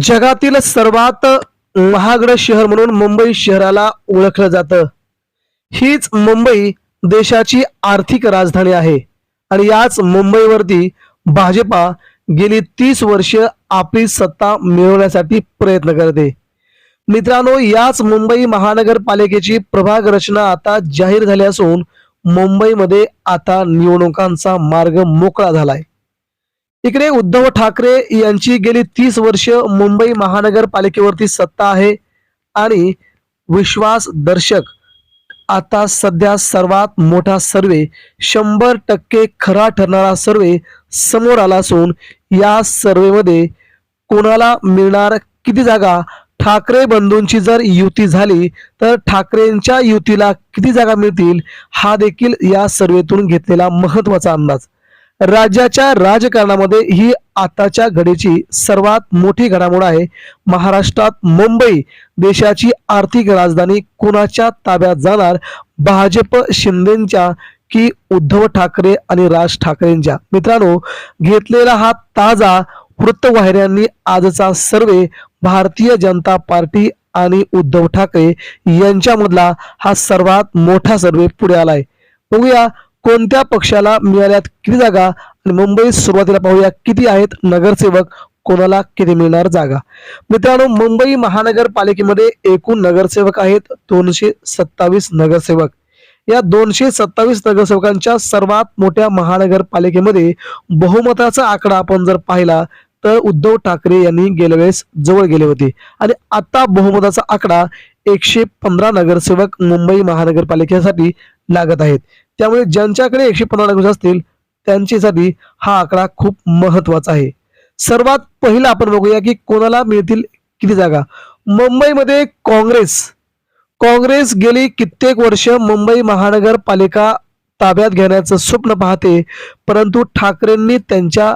जगातील सर्वात महागड शहर म्हणून मुंबई शहराला ओळखलं जातं. हीच मुंबई देशाची आर्थिक राजधानी आहे. आणि याच मुंबईवरती भाजपा गेली तीस वर्ष आपली सत्ता मिळवण्यासाठी प्रयत्न करते. मित्रांनो याच मुंबई महानगरपालिकेची प्रभाग रचना आता जाहीर झाली असून मुंबईमध्ये आता निवडणुकांचा मार्ग मोकळा झालाय. इकडे उद्धव ठाकरे यांची गेली तीस वर्ष मुंबई महानगरपालिकेवरती सत्ता आहे आणि विश्वासदर्शक आता सध्या सर्वात मोठा सर्वे शंभर टक्के खरा ठरणारा सर्वे समोर आला असून या सर्वेमध्ये कोणाला मिळणार किती जागा? ठाकरे बंधूंची जर युती झाली तर ठाकरेंच्या युतीला किती जागा मिळतील? हा देखील या सर्वेतून घेतलेला महत्त्वाचा अंदाज. राज्याच्या राजकारणामध्ये ही आताच्या घडीची सर्वात मोठी घडामोड आहे. महाराष्ट्रात मुंबई देशाची आर्थिक राजधानी कुणाच्या ताब्यात जाणार? भाजप शिंदेच्या की उद्धव ठाकरे आणि राज ठाकरेंच्या? मित्रांनो घेतलेला हा ताजा वृत्तवाहिन्यांनी आजचा सर्वे भारतीय जनता पार्टी आणि उद्धव ठाकरे यांच्यामधला हा सर्वात मोठा सर्वे पुढे आलाय. बघूया कोणत्या पक्षाला मिळाल्यात किती जागा? आणि मुंबईत सुरुवातीला पाहूया किती आहेत नगरसेवक कोणाला किती मिळणार जागा? मित्रांनो मुंबई महानगरपालिकेमध्ये एकूण नगरसेवक आहेत दोनशे सत्तावीस नगरसेवक. या दोनशे सत्तावीस नगरसेवकांच्या सर्वात मोठ्या महानगरपालिकेमध्ये बहुमताचा आकडा आपण जर पाहिला तर उद्धव ठाकरे यांनी गेल्या वेळेस जवळ गेले होते. आणि आता बहुमताचा आकडा एकशे पंधरा नगरसेवक मुंबई महानगरपालिकेसाठी लागत आहेत. त्यामुळे ज्यांच्याकडे एकशे पंधरा नगरसेवक असतील त्यांच्यासाठी हा आकडा खूप महत्त्वाचा आहे. सर्वात पहिला आपण बघूया की कोणाला मिळतील किती जागा. मुंबईमध्ये काँग्रेस. काँग्रेस गेली कित्येक वर्ष मुंबई महानगरपालिका ताब्यात घेण्याचं स्वप्न पाहते परंतु ठाकरेंनी त्यांच्या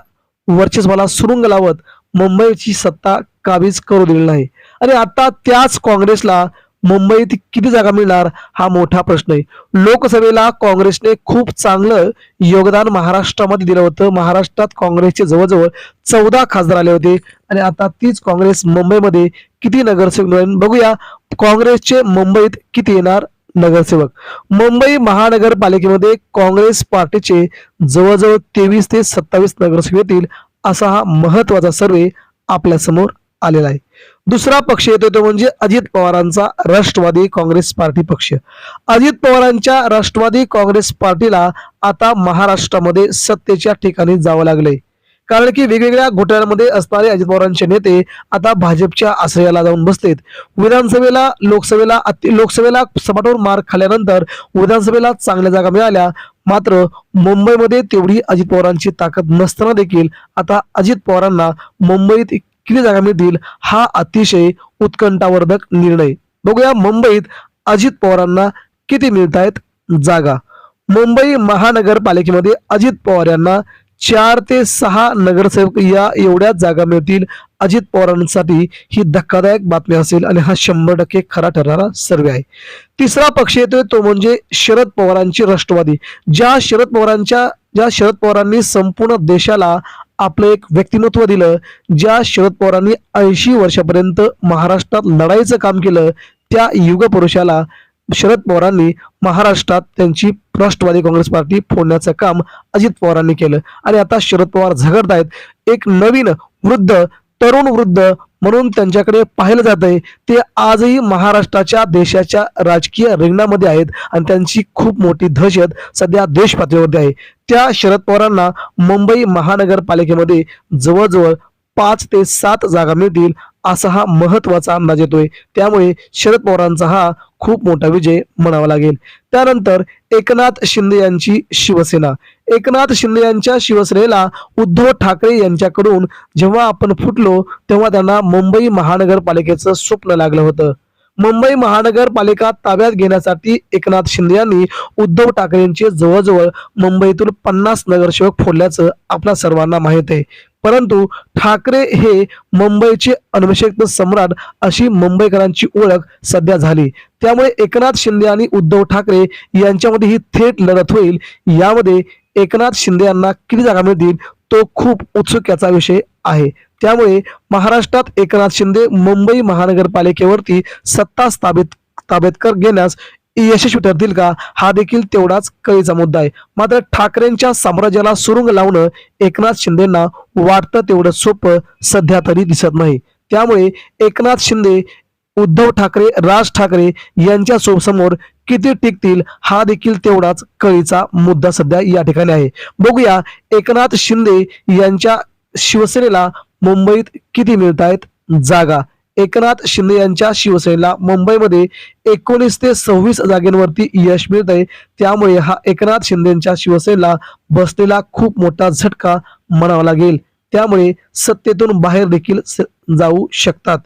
वर्चस्वाला सुरुंग लावत मुंबईची सत्ता काबीज करू दिली नाही. आणि आता त्याच काँग्रेसला मुंबईत किती जागा मिळणार? हा मोठा प्रश्न आहे. लोकसभेला काँग्रेसने खूप चांगलं योगदान महाराष्ट्रामध्ये दिलं होतं. महाराष्ट्रात काँग्रेसचे जवळजवळ चौदा खासदार आले होते. आणि आता तीच काँग्रेस मुंबईमध्ये किती नगरसेवक मिळेल बघूया. काँग्रेसचे मुंबईत किती येणार नगरसेवक? मुंबई महानगरपालिकेमध्ये काँग्रेस पार्टीचे जवळजवळ तेवीस ते सत्तावीस नगरसेवक येतील असा हा महत्त्वाचा सर्वे आपल्यासमोर आलेला आहे. दुसरा पक्ष येतो तो म्हणजे अजित पवारांचा राष्ट्रवादी काँग्रेस पार्टी पक्ष. अजित पवारांच्या राष्ट्रवादी काँग्रेस पार्टीला आता महाराष्ट्रामध्ये सत्तेच्या ठिकाणी जावं लागले कारण की वेगवेगळ्या घोटाळ्यांमध्ये असणारे अजित पवारांचे नेते आता भाजपच्या आश्रयाला जाऊन बसलेत. विधानसभेला लोकसभेला लोकसभेला सपाटून मार खाल्यानंतर विधानसभेला चांगल्या जागा मिळाल्या. मात्र मुंबईमध्ये तेवढी अजित पवारांची ताकद नसताना देखील आता अजित पवारांना मुंबईत किती जागा मिळतील हा अतिशय उत्कंठावर्धक निर्णय. बघूया मुंबईत अजित पवारांना किती मिळत आहेत जागा. मुंबई महानगरपालिकेमध्ये अजित पवार यांना चार ते सहा नगरसेवक या एवढ्याच जागा मिळतील. अजित पवारांसाठी ही धक्कादायक बातमी असेल आणि हा शंभर टक्के खरा ठरणारा सर्वे आहे. तिसरा पक्ष येतोय तो म्हणजे शरद पवारांची राष्ट्रवादी. ज्या शरद पवारांच्या ज्या शरद पवारांनी संपूर्ण देशाला आपलं एक व्यक्तिमत्व दिलं ज्या शरद पवारांनी ऐंशी वर्षापर्यंत महाराष्ट्रात लढाईचं काम केलं त्या युगपुरुषाला शरद पवारांनी महाराष्ट्रात त्यांची राष्ट्रवादी काँग्रेस पार्टी फोडण्याचं काम अजित पवारांनी केलं. आणि आता शरद पवार झगडत आहेत एक नवीन वृद्ध तरुण वृद्ध म्हणून त्यांच्याकडे पाहिलं जात आहे ते आजही महाराष्ट्राच्या देशाच्या राजकीय रिंगणामध्ये आहेत आणि त्यांची खूप मोठी दहशत सध्या देश पातळीवरती आहे. त्या शरद पवारांना मुंबई महानगरपालिकेमध्ये जवळजवळ पाच ते सात जागा मिळतील असा हा महत्त्वाचा अंदाज येतोय. त्यामुळे शरद पवारांचा हा खूप मोठा विजय म्हणावा लागेल. त्यानंतर एकनाथ शिंदे यांची शिवसेना. एकनाथ शिंदे यांच्या शिवसेनेला उद्धव ठाकरे यांच्याकडून जेव्हा आपण फुटलो तेव्हा त्यांना मुंबई महानगरपालिकेचं स्वप्न लागलं होतं. मुंबई महानगरपालिका ताब्यात घेण्यासाठी एकनाथ शिंदे यांनी उद्धव ठाकरेंचे जवळजवळ मुंबईतून पन्नास नगरसेवक फोडल्याचं आपल्या सर्वांना माहीत आहे. परंतु ठाकरे हे मुंबईचे अन्वेषक सम्राट अशी मुंबईकरांची ओळख सध्या झाली. त्यामुळे एकनाथ शिंदे आणि उद्धव ठाकरे यांच्यामध्ये ही थेट लढत होईल. यामध्ये एकनाथ शिंदे यांना किती जागा मिळतील तो खूप उत्सुक याचा विषय आहे. त्यामुळे महाराष्ट्रात एकनाथ शिंदे मुंबई महानगरपालिकेवरती सत्ता स्थापित ताब्यात कर घेण्यास यशस्वी ठरतील का हा देखील तेवढाच कळीचा मुद्दा आहे. मात्र ठाकरेंच्या साम्राज्याला सुरुंग लावणं एकनाथ शिंदेना वाटतं तेवढं सोपं सध्या तरी दिसत नाही. त्यामुळे एकनाथ शिंदे उद्धव ठाकरे राज ठाकरे यांच्या समोर किती टिकतील हा देखील तेवढाच कळीचा मुद्दा सध्या या ठिकाणी आहे. बघूया एकनाथ शिंदे यांच्या शिवसेनेला मुंबईत किती मिळत आहेत जागा. एकनाथ शिंदे यांच्या शिवसेनेला मुंबईमध्ये एकोणीस ते सव्वीस जागेंवरती यश मिळत आहे त्यामुळे हा एकनाथ शिंदेच्या शिवसेनेला बसलेला खूप मोठा झटका म्हणावा लागेल. त्यामुळे सत्तेतून बाहेर देखील स- जाऊ शकतात.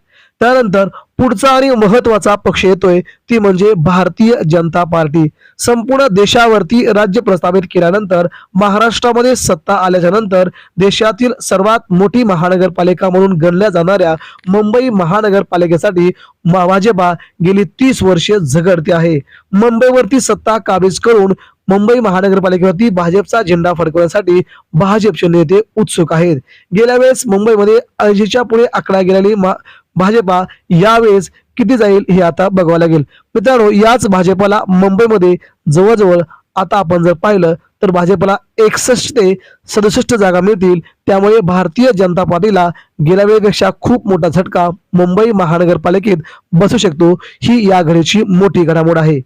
त्यानंतर पुढचा आणि महत्त्वाचा पक्ष येतोय ती म्हणजे भारतीय जनता पार्टी. संपूर्ण देशावरती राज्य प्रस्थापित केल्यानंतर महाराष्ट्रामध्ये सत्ता आल्याच्यानंतर देशातील सर्वात मोठी महानगरपालिका म्हणून गणल्या जाणाऱ्या मुंबई महानगरपालिकेसाठी मा- भाजपा गेली तीस वर्षे झगडते आहे. मुंबईवरती सत्ता काबीज करून मुंबई महानगरपालिकेवरती भाजपचा झेंडा फडकवण्यासाठी भाजपचे नेते उत्सुक आहेत. गेल्या वेळेस मुंबईमध्ये ऐंशीच्या पुढे आकडा गेलेली मा- भाजपा यावेळेस किती जाईल हे आता बघावं लागेल. मित्रांनो याच भाजपला मुंबईमध्ये जवळजवळ आता आपण जर पाहिलं तर भाजपला एकसष्ट ते सदुसष्ट जागा मिळतील. त्यामुळे भारतीय जनता पार्टीला गेल्या वेळेपेक्षा खूप मोठा झटका मुंबई महानगरपालिकेत बसू शकतो. ही या घडीची मोठी घडामोड आहे.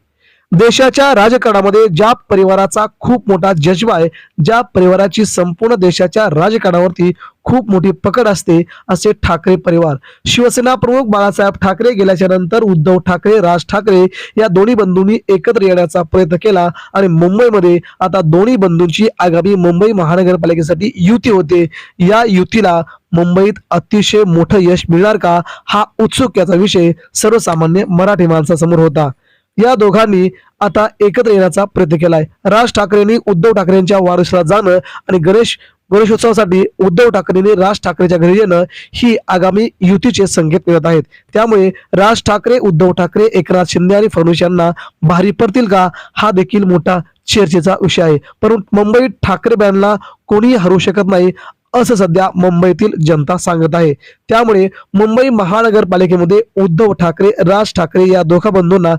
देशाच्या राजकारणामध्ये ज्या परिवाराचा खूप मोठा जज्बा आहे ज्या परिवाराची संपूर्ण देशाच्या राजकारणावरती खूप मोठी पकड असते असे ठाकरे परिवार. शिवसेना प्रमुख बाळासाहेब ठाकरे गेल्याच्यानंतर उद्धव ठाकरे राज ठाकरे या दोन्ही बंधूंनी एकत्र येण्याचा प्रयत्न केला आणि मुंबईमध्ये आता दोन्ही बंधूंची आगामी मुंबई महानगरपालिकेसाठी युती होते. या युतीला मुंबईत अतिशय मोठं यश मिळणार का? हा उत्सुकतेचा विषय सर्वसामान्य मराठी माणसासमोर होता. या दोघांनी आता एकत्र येण्याचा प्रयत्न केलाय. राज ठाकरेंनी उद्धव ठाकरेंच्या वारसला जाणं आणि गणेश गणेशोत्सवासाठी उद्धव ठाकरेंनी राज ठाकरेच्या घरी येणं ही आगामी युतीचे संकेत मिळत आहेत. त्यामुळे राज ठाकरे उद्धव ठाकरे एकनाथ शिंदे आणि फडणवीस यांना भारी पडतील का? हा देखील मोठा चर्चेचा विषय आहे. परंतु मुंबईत ठाकरे बँडला कोणीही हरवू शकत नाही असं सध्या मुंबईतील जनता सांगत आहे. त्यामुळे मुंबई महानगरपालिकेमध्ये उद्धव ठाकरे राज ठाकरे या दोघा बंधूंना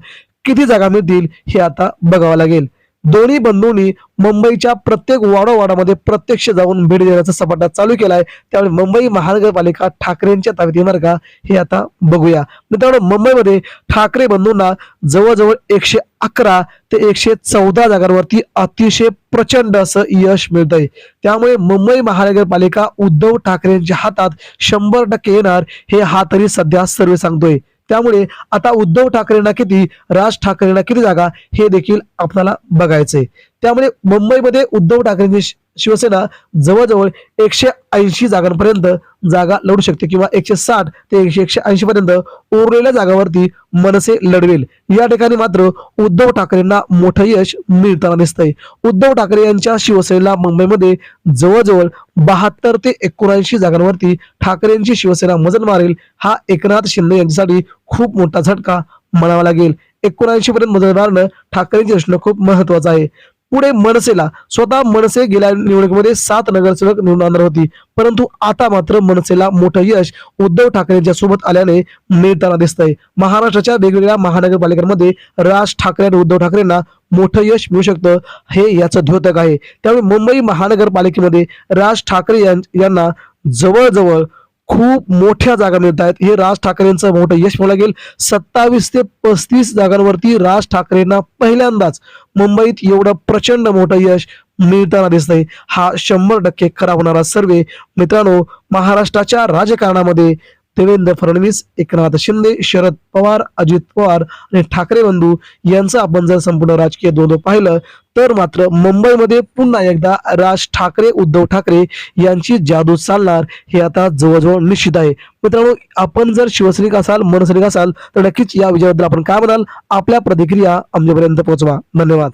किती जागा मिळतील हे आता बघावं लागेल. दोन्ही बंधूंनी मुंबईच्या प्रत्येक वाडावाडामध्ये प्रत्यक्ष जाऊन भेट देण्याचा सपाटा चालू केलाय. त्यामुळे मुंबई महानगरपालिका ठाकरेंच्या ताब्यात येणार का हे आता बघूया. मित्रांनो मुंबईमध्ये ठाकरे बंधूंना जवळजवळ एकशे अकरा ते एकशे चौदा जागांवरती अतिशय प्रचंड असं यश मिळतंय. आहे त्यामुळे मुंबई महानगरपालिका उद्धव ठाकरेंच्या हातात शंभर टक्के येणार हे हा तरी सध्या सर्वे सांगतोय. त्यामुळे आता उद्धव ठाकरेंना किती राज ठाकरेंना किती जागा हे देखील आपल्याला बघायचंय. त्यामुळे मुंबईमध्ये उद्धव ठाकरेंची शिवसेना जवळजवळ एकशे ऐंशी जागांपर्यंत जागा लढू शकते किंवा एकशे साठ ते एकशे एकशे ऐंशी पर्यंत उरलेल्या जागावरती मनसे लढवेल. या ठिकाणी मात्र उद्धव ठाकरेंना मोठं यश मिळताना दिसतंय. उद्धव ठाकरे यांच्या शिवसेनेला मुंबईमध्ये जवळजवळ बहात्तर ते एकोणऐंशी जागांवरती ठाकरेंची शिवसेना मजल मारेल हा एकनाथ शिंदे यांच्यासाठी खूप मोठा झटका म्हणावा लागेल. एकोणऐंशी पर्यंत मजल मारणं ठाकरेंची दृष्टीनं खूप महत्वाचं आहे. पुढे मनसेला स्वतः मनसे गेल्या निवडणुकीमध्ये सात नगरसेवक निवडून आणणार होती. परंतु आता मात्र मनसेला मोठं यश उद्धव ठाकरेंच्या सोबत आल्याने मिळताना दिसतंय. महाराष्ट्राच्या वेगवेगळ्या महानगरपालिकांमध्ये राज ठाकरे आणि उद्धव ठाकरेंना मोठं यश मिळू शकतं हे याचं द्योतक आहे. त्यामुळे मुंबई महानगरपालिकेमध्ये राज ठाकरे यां- यांना जवळजवळ खूप मोठ्या जागा मिळत आहेत. हे राज ठाकरेंचं मोठं यश मला लागेल सत्तावीस ते पस्तीस जागांवरती राज ठाकरेंना पहिल्यांदाच मुंबईत एवढं प्रचंड मोठं यश मिळताना दिसतंय. हा शंभर टक्के खरा होणारा सर्वे मित्रांनो महाराष्ट्राच्या राजकारणामध्ये देवेंद्र फडणवीस एकनाथ शिंदे शरद पवार अजित पवार आणि ठाकरे बंधू यांचं आपण जर संपूर्ण राजकीय द्वंद्व पाहिलं तर मात्र मुंबईमध्ये पुन्हा एकदा राज ठाकरे उद्धव ठाकरे यांची जादू चालणार हे आता जवळजवळ निश्चित आहे. मित्रांनो आपण जर शिवसैनिक असाल मनसैनिक असाल तर नक्कीच या विजयाबद्दल आपण काय म्हणाल? आपल्या प्रतिक्रिया आमच्यापर्यंत पोहोचवा. धन्यवाद.